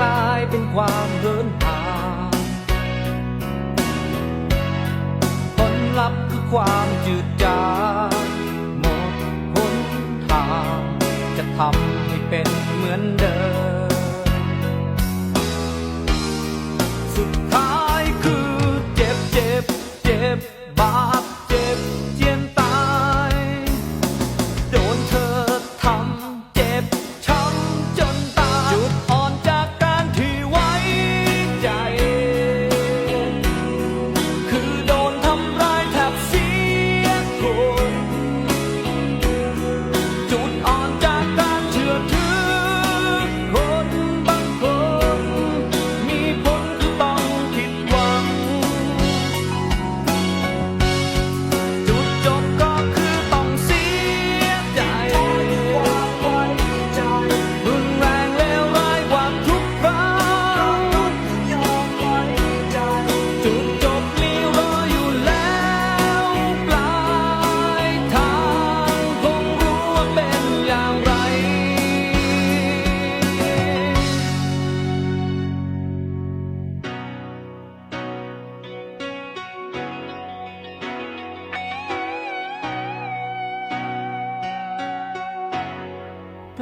กลายเป็นความเดินทางผลลัพธ์คือความจืดจางหมดหนทาง จะทำให้เป็นเหมือนเดิม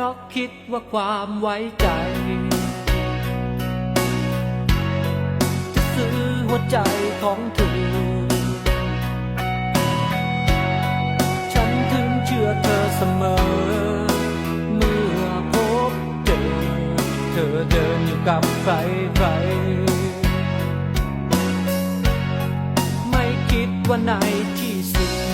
เพราะคิดว่าความไว้ใจ จะซื้อหัวใจของเธอ ฉันถึงเชื่อเธอเสมอ เมื่อพบเจอ เธอเดินอยู่กับใครใครไม่คิดว่าในที่สุด